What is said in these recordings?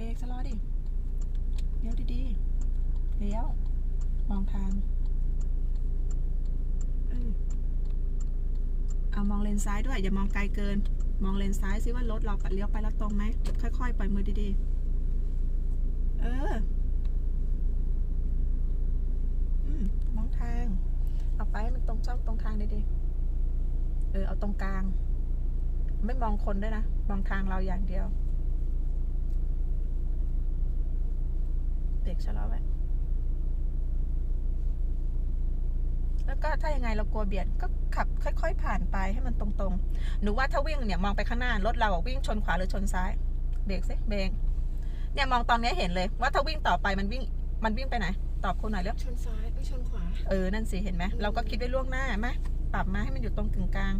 รกชะลอดิเลี้ยวดีๆเลี้ยวมองทางเออเอามองเลนซ้ายด้วย อย่ามองไกลเกิน มองเลนซ้ายซิว่ารถเราเลี้ยวไปแล้วตรงไหมค่อยๆปล่อยมือดีๆ เอออืมมองทางเอาไปให้มันตรงช่องตรงทางดีๆเออเอาตรงกลาง ไม่มองคนด้วยนะ มองทางเราอย่างเดียว เบรกชะลอไว้แล้วก็ถ้ายังไงเรากลัวเบียดก็ขับค่อย ๆ ผ่านไปให้มันตรงๆ หนูว่าถ้าวิ่งเนี่ยมองไปข้างหน้ารถเราอะวิ่งชนขวาหรือชนซ้ายเบรกสิเบรกเนี่ยมองตอนนี้เห็นเลย ว่าถ้าวิ่งต่อไปมันวิ่งมันวิ่งไปไหน ตอบคุณหน่อยเร็วชนซ้ายไม่ชนขวา เออ นั่นสิ เห็นไหม เราก็คิดไว้ล่วงหน้าไหมปรับมาให้มันอยู่ตรงกึ่งกลาง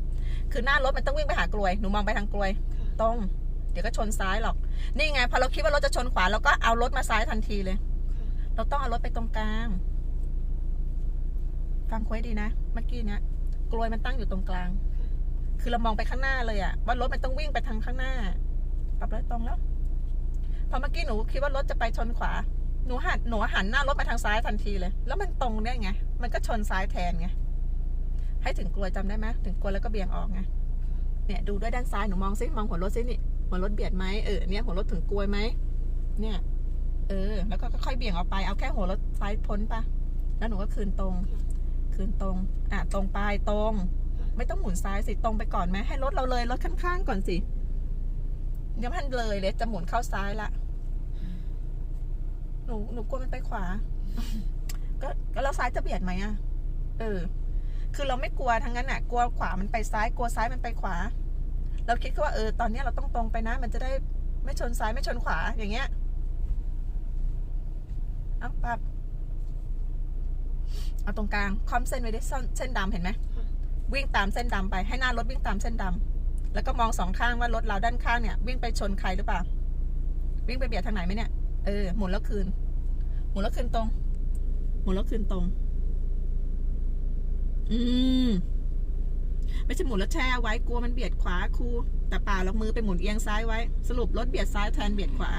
คือหน้ารถมันต้องวิ่งไปหากลวย หนูมองไปทางกลวยค่ะตรง เดี๋ยวก็ชนซ้ายหรอก นี่ไง พอเราคิดว่ารถจะชนขวาเราก็เอารถมาซ้ายทันทีเลยค่ะ เราต้องเอารถไปตรงกลาง ฟังคุยดีนะ เมื่อกี้เนี้ยกลวยมันตั้งอยู่ตรงกลาง คือเรามองไปข้างหน้าเลยอะว่ารถมันต้องวิ่งไปทางข้างหน้า ปรับรถตรงแล้ว พอเมื่อกี้หนูคิดว่ารถจะไปชนขวา หนูหันหนูหันหน้ารถไปทางซ้ายทันทีเลย แล้วมันตรงได้ไง มันก็ชนซ้ายแทนไง ให้ถึงกลวยจำได้ไหมถึงกลวยแล้วก็เบี่ยงออกไง เนี่ยดูด้วยด้านซ้ายหนูมองซิมองหัวรถซินี่หัวรถเบียดไหมเออเนี่ยหัวรถถึงกลวยไหมเนี่ย เออ แล้วก็ค่อยเบี่ยงออกไป เอาแค่หัวรถซ้ายพ้นปะแล้วหนูก็คืนตรง คืนตรง อะ ตรงไปตรง ไม่ต้องหมุนซ้ายสิตรงไปก่อนไหมให้รถเราเลยรถข้างๆก่อนสิเดี๋ยวมันเลยเลยจะหมุนเข้าซ้ายละ หนูหนูกลัวมันไปขวา ก็ก็แล้วซ้ายจะเบียดไหมอะ เออ คือเราไม่กลัวทั้งนั้นอะ กลัวขวามันไปซ้าย กลัวซ้ายมันไปขวา เราคิดแค่ว่าเออ ตอนนี้เราต้องตรงไปนะ มันจะได้ไม่ชนซ้ายไม่ชนขวาอย่างเงี้ย เอาปรับเอาตรงกลางคอมเส้นไว้ได้เส้นเส้นดำเห็นไหมค่ะวิ่งตามเส้นดำไปให้หน้ารถวิ่งตามเส้นดำแล้วก็มองสองข้างว่ารถเราด้านข้างเนี่ย วิ่งไปชนใครหรือเปล่า วิ่งไปเบียดทางไหนไหมเนี่ย เออหมุนแล้วคืน หมุนแล้วคืนตรง หมุนแล้วคืนตรง อืมไม่ใช่หมุนแล้วแช่ไว้กลัวมันเบียดขวาครูแต่เปล่าเรามือไปหมุนเอียงซ้ายไว้ สรุปรถเบียดซ้ายแทนเบียดขวา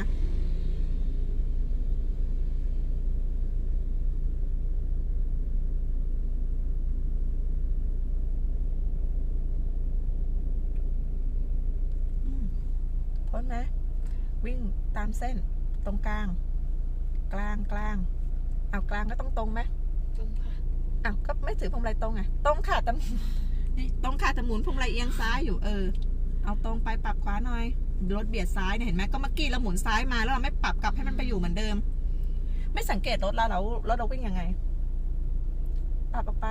อืมพ้นไหมวิ่งตาม เส้น ตรงกลาง กลางกลางเอากลางก็ต้องตรงไหมตรงค่ะอ้าวก็ไม่ถือพวงมาลัยตรงไงตรงค่ะแต่นี่ตรงค่ะแต่หมุนพวงมาลัยเอียงซ้ายอยู่เออ เอาตรงไปปรับขวาหน่อยรถเบียดซ้ายเนี่ยเห็นไหมก็เมื่อกี้เราหมุนซ้ายมาแล้วเราไม่ปรับกลับให้มันไปอยู่เหมือนเดิม ไม่สังเกตรถเราเรารถเราวิ่งยังไง ปรับออกไป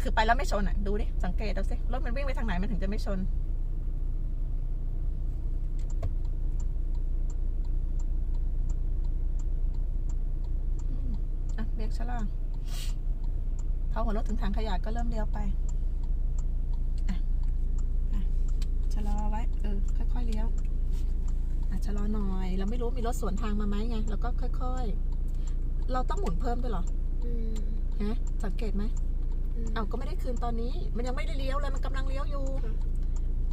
คือไปแล้วไม่ชนอะ ดูดิสังเกตเอาสิรถมันวิ่งไปทางไหนมันถึงจะไม่ชน อืม อะเบรกชะลอพอหัวรถถึงทางขยะก็เริ่มเลี้ยวไปอะอะชะลอไว้ เออ ค่อยๆเลี้ยวอะชะลอหน่อย เราไม่รู้มีรถสวนทางมาไหมไง แล้วก็ค่อยๆ เราต้องหมุนเพิ่มด้วยเหรออืมฮะ สังเกตไหมอืมเอาก็ไม่ได้คืนตอนนี้ มันยังไม่ได้เลี้ยวเลย มันกำลังเลี้ยวอยู่ค่ะ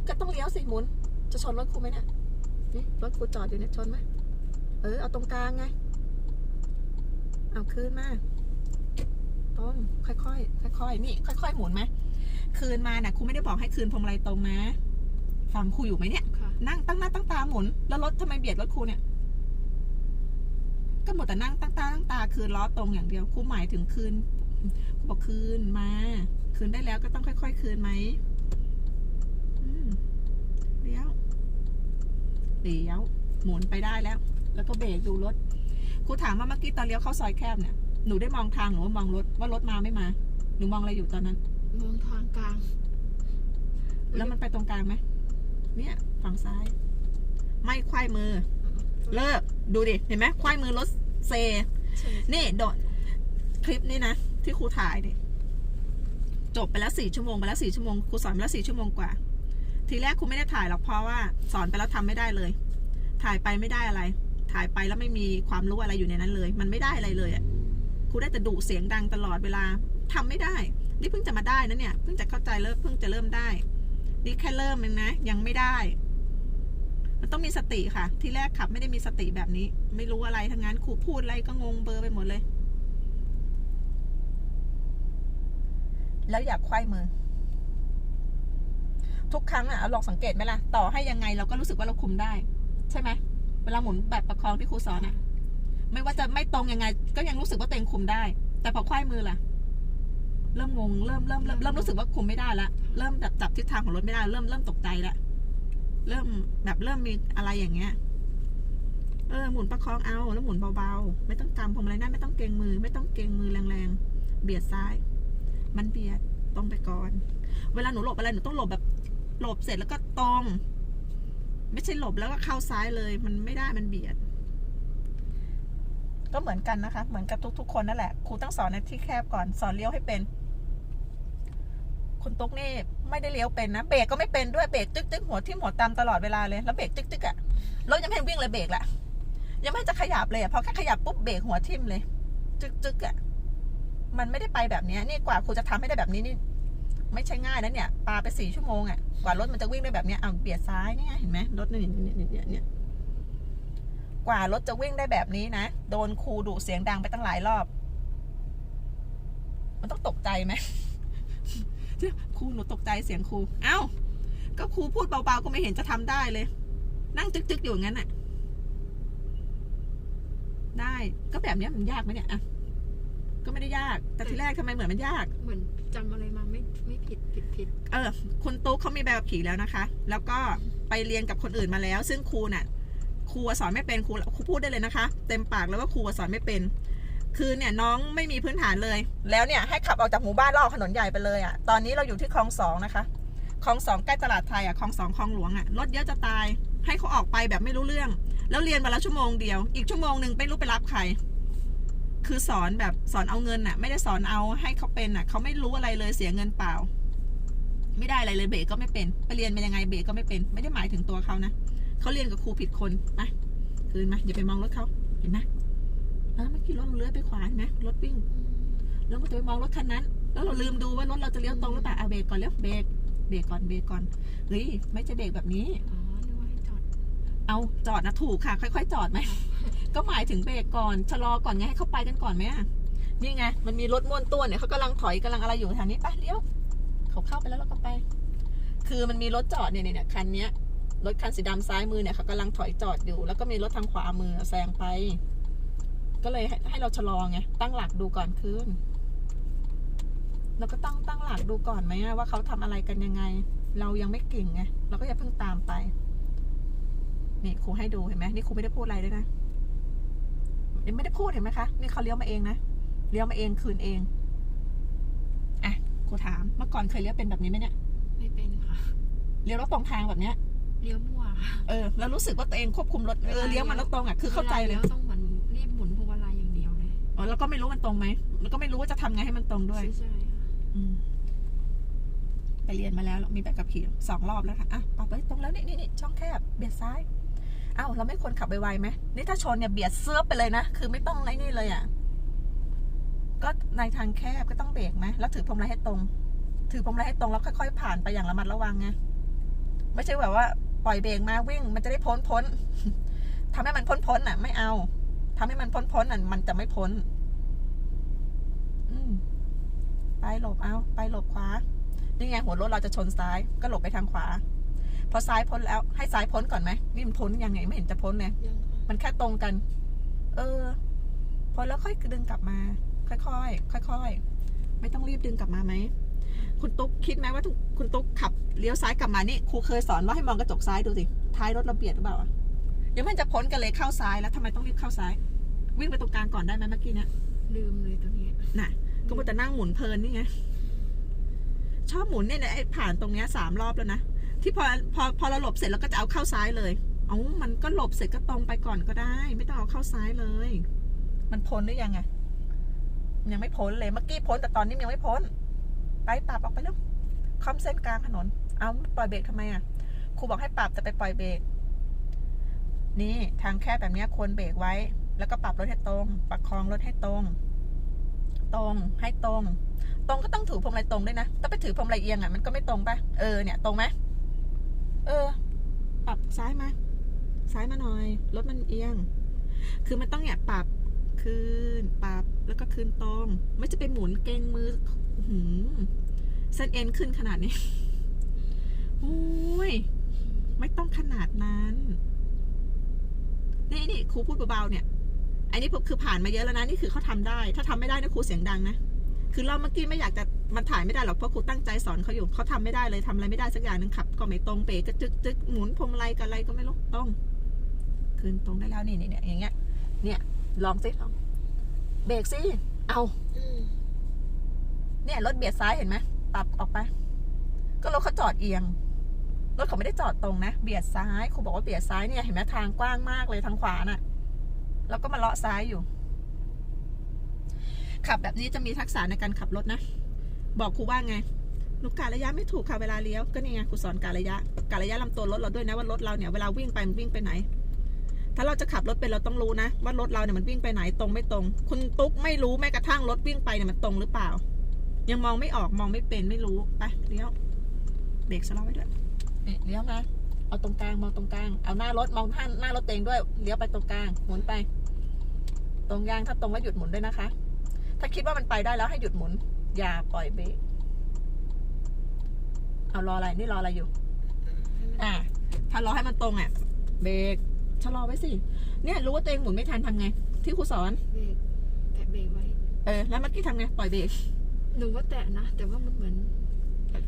ก็ต้องเลี้ยวสิหมุน จะชนรถครูไหมเนี่ยนี่รถครูจอดอยู่เนี่ยชนไหมเออ เอาตรงกลางไง เอาคืนมาตรงค่อยๆค่อยๆนี่ ค่อยๆหมุนไหมคืนมาเนี่ยครูไม่ได้บอกให้คืนพวงมาลัยตรงนะฟังครูอยู่ไหมเนี่ย ค่ะนั่งตั้งหน้าตั้งตาหมุน แล้วรถทำไมเบียดรถครูเนี่ย ก็หมดแต่นั่งตั้งตาตั้งตาคืนล้อตรงอย่างเดียวครูหมายถึงคืนครูบอกคืนมา คืนได้แล้วก็ต้องค่อย ๆ คืนไหมอืมเลี้ยวเลี้ยวหมุนไปได้แล้ว แล้วก็เบรกดูรถ ครูถามว่าเมื่อกี้ตอนเลี้ยวเข้าซอยแคบเนี่ย หนูได้มองทางหรือว่ามองรถว่ารถมาไม่มา หนูมองอะไรอยู่ตอนนั้น มองทางกลาง แล้วมันไปตรงกลางไหม เนี่ย ฝั่งซ้าย ไม่ควายมือ เลิก ดูดิ เห็นไหมควายมือรถเซใช่นี่โดดคลิปนี้นะ ที่ครูถ่ายดิจบไปแล้วสี่ชั่วโมงไปแล้วสี่ชั่วโมงครูสอนไปแล้วสี่ชั่วโมงกว่า ทีแรกครูไม่ได้ถ่ายหรอกเพราะว่า สอนไปแล้วทำไม่ได้เลย ถ่ายไปไม่ได้อะไร ถ่ายไปแล้วไม่มีความรู้อะไรอยู่ในนั้นเลย มันไม่ได้อะไรเลยอะครูได้แต่ดุเสียงดังตลอดเวลาทำไม่ได้ นี่เพิ่งจะมาได้นะเนี่ย เพิ่งจะเข้าใจเริ่มเพิ่งจะเริ่มได้ นี่แค่เริ่มเองนะ ยังไม่ได้ มันต้องมีสติค่ะ ที่แรกขับไม่ได้มีสติแบบนี้ ไม่รู้อะไรทั้งนั้นครูพูดอะไรก็งงเบอร์ไปหมดเลย แล้วอยากควายมือทุกครั้งอะลองสังเกตไหมล่ะ ต่อให้ยังไงเราก็รู้สึกว่าเราคุมได้ ใช่ไหม วลาหมุนแบบประคองที่ครูสอนอะไม่ว่าจะไม่ตรงยังไง ก็ยังรู้สึกว่าตัวเองคุมได้ แต่พอควายมือล่ะ เริ่มงงเริ่มเริ่มเริ่มเริ่มรู้สึกว่าคุมไม่ได้ละเริ่มแบบจับทิศทางของรถไม่ได้ เริ่มเริ่มตกใจละเริ่มแบบเริ่มมีอะไรอย่างเงี้ยเออหมุนประคองเอาแล้วหมุนเบาๆ ไม่ต้องกำพวงมาลัยหน้าไม่ต้องเกรงมือ ไม่ต้องเกรงมือแรงๆ เบียดซ้าย มันเบียดตรงไปก่อน เวลาหนูหลบอะไรหนูต้องหลบแบบหลบเสร็จแล้วก็ตรง ไม่ใช่หลบแล้วก็เข้าซ้ายเลย มันไม่ได้มันเบียด ก็เหมือนกันนะคะ เหมือนกับทุกๆคนนั่นแหละครูต้องสอนในที่แคบก่อนสอนเลี้ยวให้เป็น คุณตุ๊กนี่ไม่ได้เลี้ยวเป็นนะเบรกก็ไม่เป็นด้วยเบรกตึ๊กตึ๊กหัวทิ่มหัวตามตลอดเวลาเลยแล้วเบรกตึ๊กตึ๊กอะรถยังไม่ให้วิ่งเลยเบรกแหละยังไม่จะขยับเลยอะพอแค่ขยับปุ๊บเบรกหัวทิ่มเลย จึกจึกอะมันไม่ได้ไปแบบนี้นี่กว่าครูจะทำให้ได้แบบนี้นี่ ไม่ใช่ง่ายนะเนี่ยปาไปสี่ชั่วโมงอะกว่ารถมันจะวิ่งได้แบบเนี้ยเอาเบียดซ้ายนี่ไงเห็นไหมรถนี่เนี่ยเนี่ยเนี่ยเนี่ยกว่ารถจะวิ่งได้แบบนี้นะ โดนครูดุเสียงดังไปตั้งหลายรอบ มันต้องตกใจไหมครูหนูตกใจเสียงครู เอ้า ก็ครูพูดเบาๆก็ไม่เห็นจะทำได้เลย นั่งจึกๆอยู่อย่งั้นน่ะได้ ก็แบบเนี้ยมันยากไหมเนี่ยอะ ก็ไม่ได้ยาก แต่ทีแรกทำไมเหมือนมันยาก เหมือนจำอะไรมาไม่ไม่ผิดผิดผิดเออ คุณตุ๊กเขามีใบขับขี่แล้วนะคะ แล้วก็ไปเรียนกับคนอื่นมาแล้ว ซึ่งครูน่ะครูสอนไม่เป็นครูครูพูดได้เลยนะคะ เต็มปากแล้วว่าครูสอนไม่เป็น คือเนี่ยน้องไม่มีพื้นฐานเลย แล้วเนี่ยให้ขับออกจากหมู่บ้านแล้วออกถนนใหญ่ไปเลยอะ่ะ ตอนนี้เราอยู่ที่คลองสองนะคะคลองสองใกล้ตลาดไทยอะ่ะคลองสองคลองหลวงอะ่ะรถเยอะจะตาย ให้เขาออกไปแบบไม่รู้เรื่อง แล้วเรียนมาแล้วชั่วโมงเดียว อีกชั่วโมงหนึ่งไม่รู้ไปรับใคร คือสอนแบบสอนเอาเงินน่ะไม่ได้สอนเอาให้เขาเป็นน่ะเขาไม่รู้อะไรเลยเสียเงินเปล่า ไม่ได้อะไรเลยเบรกก็ไม่เป็น ไปเรียนเป็นยังไงเบรกก็ไม่เป็น ไม่ได้หมายถึงตัวเขานะเขาเรียนกับครูผิดคนไปคืนมาอย่าไปมองรถเขาเห็นไหมเออเมื่อกี้รถเลื้อยไปขวาเห็นไหมรถวิ่งแล้วก็จะไปมองรถคันนั้น แล้วเราลืมดูว่ารถเราจะเลี้ยวตรงหรือเปล่าเอาเบรกก่อนเลี้ยวเบรกเบรกก่อนเบรกก่อนเฮ้ยไม่ใช่เบรกแบบนี้อ๋อนึกว่าให้จอดเอาจอดนะถูกค่ะ ค่อย ๆ จอดไหม ก็หมายถึงเบรกก่อนชะลอก่อนไงให้เขาไปกันก่อนไหมอะนี่ไง มันมีรถม้วนตัวเนี่ยเขากำลังถอยกำลังอะไรอยู่ทางนี้ไปเลี้ยวเขาเข้าไปแล้วเราก็ไป คือมันมีรถจอดเนี่ยเนี่ยคันเนี้ยรถคันสีดำซ้ายมือเนี่ยเขากำลังถอยจอดอยู่ แล้วก็มีรถทางขวามือแซงไป ก็เลยให้ใหเราชะลอไงตั้งหลักดูก่อนคืนเราก็ตั้งตั้งหลักดูก่อนไหมว่าเขาทำอะไรกันยังไง เรายังไม่เก่งไงเราก็อย่าเพิ่งตามไป นี่ครูให้ดูเห็นไหมนี่ครูไม่ได้พูดอะไรเลยนะ ยังไม่ได้พูดเห็นไหมคะ นี่เขาเลี้ยวมาเองนะ เลี้ยวมาเองคืนเอง อะครูถาม เมื่อก่อนเคยเลี้ยวเป็นแบบนี้ไหมเนี่ย ไม่เป็นค่ะ เลี้ยวรถตรงทางแบบเนี้ย เลี้ยวมั่วค่ะเออ แล้วรู้สึกว่าตัวเองควบคุมรถ เออ เลี้ยวมันแล้วตรงอะ คือเข้าใจเลยวต้องเหมือนรีบหมุนพวงมาลัยอย่างเดียวเลยอ๋อ แล้วก็ไม่รู้มันตรงไหม แล้วก็ไม่รู้ว่าจะทำไงให้มันตรงด้วย ใช่ใช่ค่ะอืมไปเรียนมาแล้วเรามีแบบขับขี่สองรอบแล้วค่ะ อะปรับไปตรงแล้วนี่นี่นี่ช่องแคบ เบียดซ้าย อ้าวเราไม่ควรขับไวๆไหมนี่ถ้าชนเนี่ยเบียดเสื้อไปเลยนะ คือไม่ต้องไอ้นี่เลยอะ ก็ในทางแคบก็ต้องเบรกไหมแล้วถือพวงมาลัยให้ตรง ถือพวงมาลัยให้ตรงแล้วค่อยๆผ่านไปอย่างระมัดระวังไง ไม่ใช่แบบว่าปล่อยเบรกมาวิ่ง มันจะได้พ้นพ้นทำให้มันพ้นพ้นอะ ไม่เอาทำให้มันพ้นพ้นอะ มันจะไม่พ้น อืมไปหลบเอา ไปหลบขวา นี่ไงหัวรถเราจะชนซ้าย ก็หลบไปทางขวา พอซ้ายพ้นแล้วให้ซ้ายพ้นก่อนไหมนี่มันพ้นยังไงไม่เห็นจะพ้นเลยยังค่ะมันแค่ตรงกัน เออ พอแล้วค่อยดึงกลับมา ค่อยๆค่อยๆไม่ต้องรีบดึงกลับมาไหมคุณตุ๊กคิดไหมว่าทุกคุณตุ๊กขับเลี้ยวซ้ายกลับมานี่ครูเคยสอนว่าให้มองกระจกซ้ายดูสิท้ายรถเราเบียดหรือเปล่าอะยังไม่จะพ้นกันเลยเข้าซ้ายแล้วทำไมต้องรีบเข้าซ้าย วิ่งไปตรงกลางก่อนได้ไหมเมื่อกี้เนี่ย ลืมเลยตัวนี้ น่ะก็มัวแต่นั่งหมุนเพลินนี่ไง ชอบหมุนเนี่ยนะไอ้ผ่านตรงเนี้ยสามรอบแล้วนะ ที่พอพอพอเราหลบเสร็จเราก็จะเอาเข้าซ้ายเลยเอามันก็หลบเสร็จก็ตรงไปก่อนก็ได้ ไม่ต้องเอาเข้าซ้ายเลย มันพ้นหรือยังไงยังไม่พ้นเลยเมื่อกี้พ้นแต่ตอนนี้ยังไม่พ้น ไปปรับออกไปแล้วคอมเส้นกลางถนน เอาปล่อยเบรกทำไมอะครูบอกให้ปรับแต่ไปปล่อยเบรกนี่ทางแคบแบบนี้ควรเบรกไว้ แล้วก็ปรับรถให้ตรงประคองรถให้ตรง ตรงให้ตรง ตรงก็ต้องถือพวงมาลัยตรงด้วยนะถ้าไปถือพวงมาลัยเอียงอะมันก็ไม่ตรงปะเออเนี่ยตรงไหม เออ ปรับซ้ายมา ซ้ายมาหน่อย รถมันเอียง คือมันต้องเนี่ยปรับคืนปรับแล้วก็คืนตรง ไม่จะไปหมุนเกงมือหือเส้นเอ็นขึ้นขนาดนี้โอ้ยไม่ต้องขนาดนั้น นี่นี่ครูพูดเบาๆเนี่ย อันนี้ผมคือผ่านมาเยอะแล้วนะ นี่คือเขาทำได้ ถ้าทำไม่ได้นะครูเสียงดังนะ คือเราเมื่อกี้ไม่อยากจะมันถ่ายไม่ได้หรอกเพราะครูตั้งใจสอนเขาอยู่เขาทำไม่ได้เลยทำอะไรไม่ได้สักอย่างหนึ่งขับ ก็ไม่ตรงเบรกก็จึกจึกหมุนพวงมาลัยกับอะไรก็ไม่รู้ต้องคืนตรงได้แล้วนี่นี่เนี่ยอย่างเงี้ย เนี่ยลองสิลองเบรกสิเอาเนี่ยรถเบียดซ้ายเห็นไหมปรับออกไป ก็รถเขาจอดเอียงรถเขาไม่ได้จอดตรงนะ เบียดซ้ายครูบอกว่าเบียดซ้ายเนี่ยเห็นไหมทางกว้างมากเลยทางขวาน่ะ แล้วก็มาเลาะซ้ายอยู่ ขับแบบนี้จะมีทักษะในการขับรถนะ บอกครูว่าไงลูกการระยะไม่ถูกค่ะเวลาเลี้ยวก็นี่ไงครูสอนการระยะการระยะลำตัวรถเราด้วยนะว่ารถเราเนี่ยเวลาวิ่งไปมันวิ่งไปไหน ถ้าเราจะขับรถเป็นเราต้องรู้นะว่ารถเราเนี่ยมันวิ่งไปไหนตรงไม่ตรง คุณตุ๊กไม่รู้แม้กระทั่งรถวิ่งไปเนี่ยมันตรงหรือเปล่า ยังมองไม่ออกมองไม่เป็นไม่รู้ไปเลี้ยวเบรกชะลอไว้ด้วยเลี้ยวนะเอาตรงกลางมองตรงกลางเอาหน้ารถมองท่านหน้ารถเองด้วยเลี้ยวไปตรงกลางหมุนไป ตรงยางถ้าตรงแล้วหยุดหมุนด้วยนะคะ ถ้าคิดว่ามันไปได้แล้วให้หยุดหมุน อย่าปล่อยเบรกเอารออะไร นี่รออะไรอยู่ อ่า ถ้ารอให้มันตรงอะ เบรกชะลอไว้สิ เนี่ยรู้ว่าตัวเองหมุนไม่ทันทำไง ที่ครูสอน เบรกแตะเบรกไว้ เออ แล้วเมื่อกี้ทำไง ปล่อยเบรก หนูก็แตะนะ แต่ว่ามันเหมือน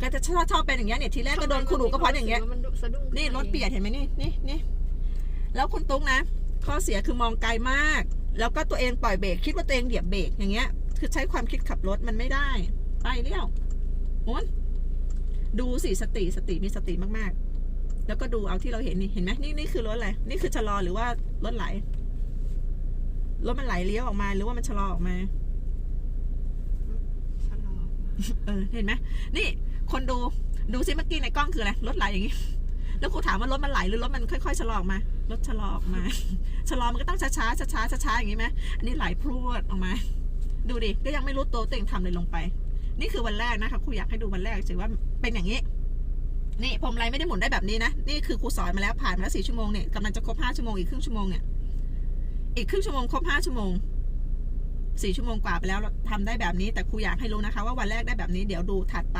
ก็จะชอบชอบเป็นอย่างเงี้ยเนี่ยทีแรกก็โดนคุณหนูก็เพราะอย่างเงี้ยมันสะดุ้งนี่รถเปียกเห็นไหมนี่นี่นี่แล้วคุณตุ๊กนะ ข้อเสียคือมองไกลมาก แล้วก็ตัวเองปล่อยเบรกคิดว่าตัวเองเหยียบเบรกอย่างเงี้ย คือใช้ความคิดขับรถมันไม่ได้ ไปเลี้ยวหมุนดูสิสติสติมีสติมากๆ แล้วก็ดูเอาที่เราเห็นนี่เห็นไหมนี่นี่คือรถอะไรนี่คือชะลอหรือว่ารถไหลรถมันไหลเลี้ยวออกมา หรือว่ามันชะลอออกมาชะลอเออเห็นไหมนี่ คนดูดูซิเมื่อกี้ในกล้องคืออะไรรถไหลอย่างงี้แล้วครูถามว่ารถมันไหลหรือรถมันค่อยๆชะลอออกมารถชะลอออกมาชะลอมันก็ต้องช้าๆช้าๆช้าๆอย่างงี้ไหมอันนี้ไหลพรวดออกมา ดูดิ ก็ยังไม่รู้ตัวตัวเองทำเลยลงไป นี่คือวันแรกนะคะครูอยากให้ดูวันแรกเฉยว่าเป็นอย่างนี้ นี่พรมไรไม่ได้หมุนได้แบบนี้นะ นี่คือครูสอนมาแล้วผ่านมาแล้วสี่ชั่วโมงเนี่ยกำลังจะครบห้าชั่วโมงอีกครึ่งชั่วโมงเนี่ย อีกครึ่งชั่วโมงครบห้าชั่วโมงสี่ชั่วโมงกว่าไปแล้วเราทำได้แบบนี้ แต่ครูอยากให้รู้นะคะ ว่าวันแรกได้แบบนี้เดี๋ยวดูถัดไป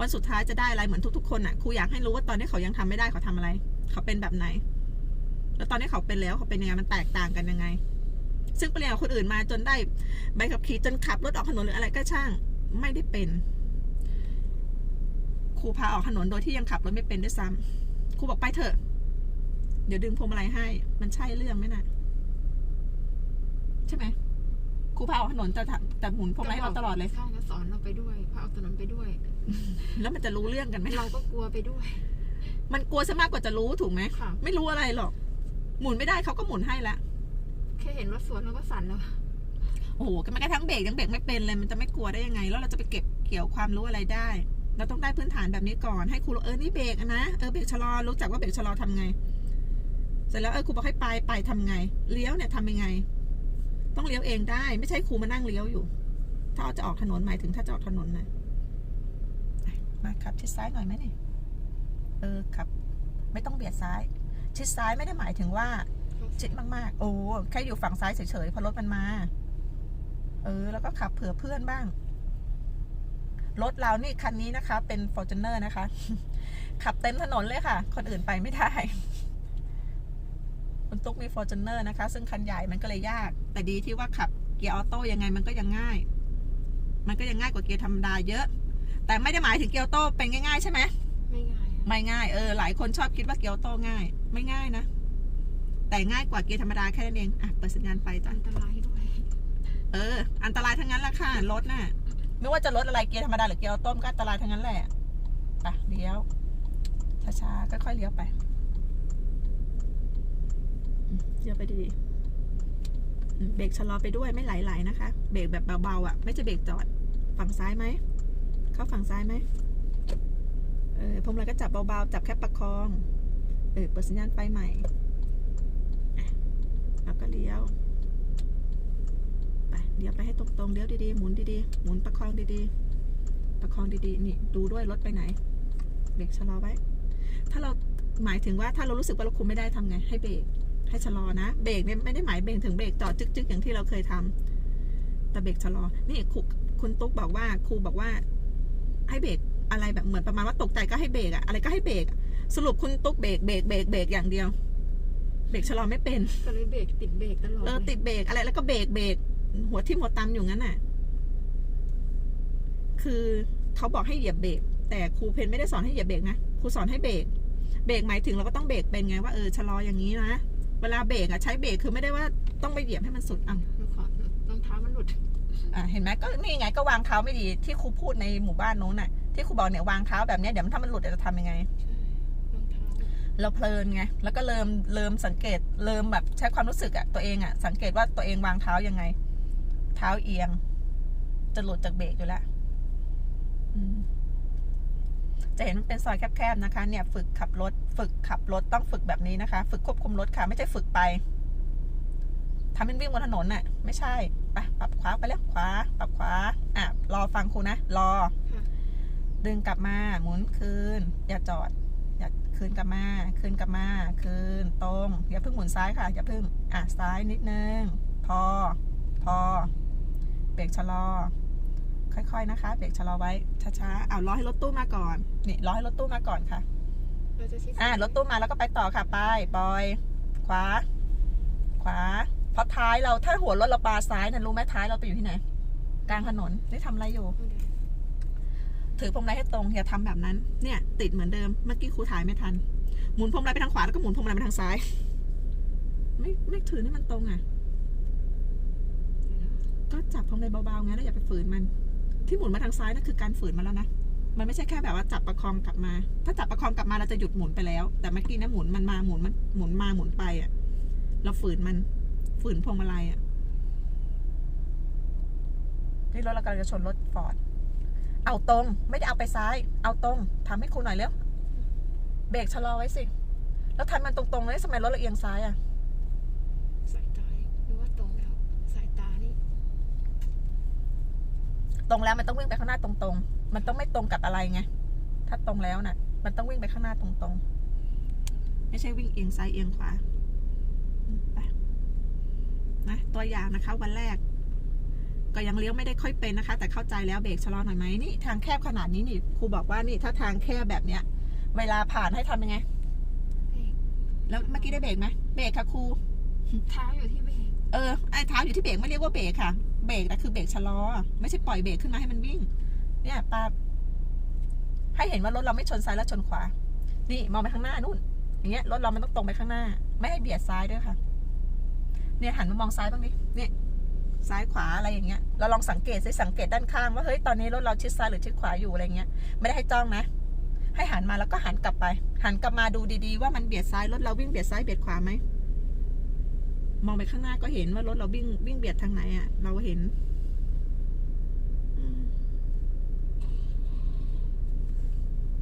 วันสุดท้ายจะได้อะไรเหมือนทุกๆคนอะครูอยากให้รู้ว่าตอนนี้เขายังทำไม่ได้เขาทำอะไร เขาเป็นแบบไหน แล้วตอนนี้เขาเป็นแล้วเขาเป็นยังไงมันแตกต่างกันยังไง ซึ่งเปลี่ยนกับคนอื่นมาจนได้ใบขับขี่จนขับรถออกถนนหรืออะไรก็ช่างไม่ได้เป็น ครูพาออกถนนโดยที่ยังขับรถไม่เป็นด้วยซ้ำครูบอกไปเถอะ เดี๋ยวดึงพวงมาลัยให้ มันใช่เรื่องไหมน่ะ ใช่ไหมครูพาออกถนนแต่แต่หมุนพวงมาลัยให้เราตลอดเลยช่องก็สอนเราไปด้วยพาเอาถนนไปด้วย แล้วมันจะรู้เรื่องกันไหมเราก็กลัวไปด้วย มันกลัวซะมากกว่าจะรู้ถูกไหมค่ะไม่รู้อะไรหรอก หมุนไม่ได้เขาก็หมุนให้ละ แค่เห็นรถสวนเราก็สั่นแล้ว โอ้โหก็มันกระทั่งเบรกยังเบรกไม่เป็นเลย มันจะไม่กลัวได้ยังไง แล้วเราจะไปเก็บเกี่ยวความรู้อะไรได้ เราต้องได้พื้นฐานแบบนี้ก่อน ให้ครูรู้เออ นี่เบรกอะนะ เออ เบรกชะลอ รู้จักว่าเบรกชะลอทำไง เสร็จแล้วเออ ครูบอกให้ไป ไปทำไง เลี้ยวเนี่ยทำยังไง ต้องเลี้ยวเองได้ ไม่ใช่ครูมานั่งเลี้ยวอยู่ ถ้าเอาจะออกถนนหมายถึงถ้าจะออกถนนนะไปมาขับชิดซ้ายหน่อยไหมนี่ เออขับ ไม่ต้องเบียดซ้าย ชิดซ้ายไม่ได้หมายถึงว่า ชิดมากๆ โอ้แค่อยู่ฝั่งซ้ายเฉยๆเพราะรถมันมา เออ แล้วก็ขับเผื่อเพื่อนบ้าง รถเรานี่คันนี้นะคะ เป็น f o r t u n e r นะคะ ขับเต็มถนนเลยค่ะ คนอื่นไปไม่ได้คุณตุ๊กมี f o r t u n e r นะคะ ซึ่งคันใหญ่มันก็เลยยาก แต่ดีที่ว่าขับเกียร์ออโต้ยังไงมันก็ยังง่าย มันก็ยังง่ายกว่าเกียร์ธรรมดาเยอะ แต่ไม่ได้หมายถึงเกียร์ออโต้เป็นง่ายๆใช่ไหมไม่ง่ายอะไม่ง่าย เออ หลายคนชอบคิดว่าเกียร์ออโต้ง่าย ไม่ง่ายนะ แต่ง่ายกว่าเกียร์ธรรมดาแค่นั้นเองอะเปิดสัญญาณไฟจ้ะอันตรายด้วยเออ อันตรายทั้งนั้นแหละค่ะรถน่ะ ไม่ว่าจะรถอะไรเกียร์ธรรมดาหรือเกียร์ออโต้มนก็อันตรายทั้งนั้นแหละไปเลี้ยวช้าๆค่อยๆเลี้ยวไปอืมเลี้ยวไปดีๆอืมเบรกชะลอไปด้วยไม่ไหลๆนะคะ เบรกแบบเบาๆอะ ไม่จะเบรกจอดฝั่งซ้ายไหม เข้าฝั่งซ้ายไหมเออพวงมาลัยก็จับเบาๆ จับแค่ประคอง เออ เปิดสัญญาณไฟใหม่อะ แล้วก็เลี้ยว ไปเลี้ยวไปให้ตรงๆเลี้ยวดีๆ หมุนดีๆ หมุนประคองดีๆ ประคองดีๆ นี่ดูด้วยรถไปไหน เบรกชะลอไว้ ถ้าเราหมายถึงว่าถ้าเรารู้สึกว่าเราคุมไม่ได้ทำไง ให้เบรก ให้ชะลอนะ เบรกเนี่ยไม่ได้หมายเบรกถึงเบรกจอดจึ๊กๆ อย่างที่เราเคยทำแต่เบรกชะลอ นี่ครูคุณตุ๊กบอกว่าครูบอกว่า ให้เบรกอะไรแบบเหมือนประมาณว่าตกใจก็ให้เบรกอะอะไรก็ให้เบรกสรุปคุณตุ๊กเบรกเบรกเบรกเบรกอย่างเดียว เบรกชะลอไม่เป็น ก็เลยเบรกติดเบรกตลอดเออเลยติดเบรกอะไรแล้วก็เบรกเบรกหัวทิ่มหัวตำอยู่งั้นน่ะ คือเขาบอกให้เหยียบเบรกแต่ครูเพนไม่ได้สอนให้เหยียบเบรกนะครูสอนให้เบรกเบรกหมายถึงเราก็ต้องเบรกเป็นไงว่าเออชะลออย่างนี้นะเวลาเบรกอะใช้เบรกคือไม่ได้ว่าต้องไปเหยียบให้มันสุดอะหนูขอรองเท้ามันหลุดอะเห็นไหมก็นี่ไงก็วางเท้าไม่ดีที่ครูพูดในหมู่บ้านนู้นน่ะ ที่ครูบอกเนี่ยวางเท้าแบบเนี้ยเดี๋ยวมันถ้ามันหลุดจะทำยังไงใช่รองเท้า เราเพลินไง แล้วก็เริ่มเริ่มสังเกต เริ่มแบบใช้ความรู้สึกอะตัวเองอะสังเกตว่าตัวเองวางเท้ายังไง เท้าเอียง จะหลุดจากเบรกอยู่แล้วอืมจะเห็นมันเป็นซอยแคบๆนะคะ เนี่ยฝึกขับรถ ฝึกขับรถต้องฝึกแบบนี้นะคะ ฝึกควบคุมรถค่ะ ไม่ใช่ฝึกไปทำเป็นวิ่งบนถนนน่ะ ไม่ใช่ไปปรับขวาไปแล้วขวา ปรับขวา อะรอฟังครูนะ รอค่ะดึงกลับมา หมุนคืน อย่าจอด อย่าคืนกลับมา คืนกลับมา คืนตรง อย่าเพิ่งหมุนซ้ายค่ะ อย่าเพิ่ง อะ ซ้ายนิดนึง พอ พอ เบรกชะลอ ค่อยๆนะคะ เบรกชะลอไว้ ช้าๆเอารอให้รถตู้มาก่อน นี่รอให้รถตู้มาก่อนค่ะ เราจะชิดอะ รถตู้มาแล้วก็ไปต่อค่ะ ไปปล่อย ขวา ขวา เพราะท้ายเราถ้าหัวรถเราปาซ้ายนะรู้ไหมท้ายเราไปอยู่ที่ไหน กลางถนน นี่ทำอะไรอยู่ ถือพวงมาลัยให้ตรงอย่าทำแบบนั้นเนี่ย ติดเหมือนเดิมเมื่อกี้ครูถ่ายไม่ทัน หมุนพวงมาลัยไปทางขวาแล้วก็หมุนพวงมาลัยไปทางซ้าย ไม่ไม่ถือให้มันตรงอะ ก็จับพวงมาลัยเบาๆไงแล้วอย่าไปฝืนมัน ที่หมุนมาทางซ้ายนั่นคือการฝืนมาแล้วนะมันไม่ใช่แค่แบบว่าจับประคองกลับมา ถ้าจับประคองกลับมาเราจะหยุดหมุนไปแล้ว แต่เมื่อกี้นะหมุนมันมาหมุนมันหมุนมาหมุนไปอะ เราฝืนมัน ฝืนพวงมาลัยอะนี่รถเรากำลังจะชนรถฟอร์ด เอาตรง ไม่ได้เอาไปซ้าย เอาตรงทำให้ครูหน่อยเร็วเบรกชะลอไว้สิ แล้วทำมันตรงๆเลยทำไมรถเราเอียงซ้ายอะสายตาหรือว่าตรงแล้วสายตานี่ตรงแล้วมันต้องวิ่งไปข้างหน้าตรงๆ มันต้องไม่ตรงกับอะไรไงถ้าตรงแล้วน่ะ มันต้องวิ่งไปข้างหน้าตรงๆ ไม่ใช่วิ่งเอียงซ้ายเอียงขวาอืมไปนะตัวอย่างนะคะวันแรก ก็ยังเลี้ยวไม่ได้ค่อยเป็นนะคะ แต่เข้าใจแล้วเบรกชะลอหน่อยไหมนี่ทางแคบขนาดนี้นี่ครูบอกว่านี่ถ้าทางแคบแบบเนี้ย เวลาผ่านให้ทำยังไงเบรกแล้วเมื่อกี้ได้เบรกไหมเบรกค่ะครูเท้าอยู่ที่เบรกเออไอ้เท้าอยู่ที่เบรกไม่เรียกว่าเบรกค่ะ เบรกนะคือเบรกชะลอ ไม่ใช่ปล่อยเบรกขึ้นมาให้มันวิ่ง เนี่ยปาให้เห็นว่ารถเราไม่ชนซ้ายและชนขวา นี่มองไปข้างหน้านู่น อย่างเงี้ยรถเรามันต้องตรงไปข้างหน้า ไม่ให้เบียดซ้ายด้วยค่ะ เนี่ยหันมามองซ้ายบ้างดิเนี่ย ซ้ายขวาอะไรอย่างเงี้ยเราลองสังเกตสิสังเกตด้านข้างว่าเฮ้ยตอนนี้รถเราชิดซ้ายหรือชิดขวาอยู่อะไรเงี้ยไม่ได้ให้จ้องนะ ให้หันมาแล้วก็หันกลับไป หันกลับมาดูดีๆ ว่ามันเบียดซ้ายรถเราวิ่งเบียดซ้ายเบียดขวาไหมมองไปข้างหน้าก็เห็นว่ารถเราวิ่งวิ่งเบียดทางไหนอะเราเห็น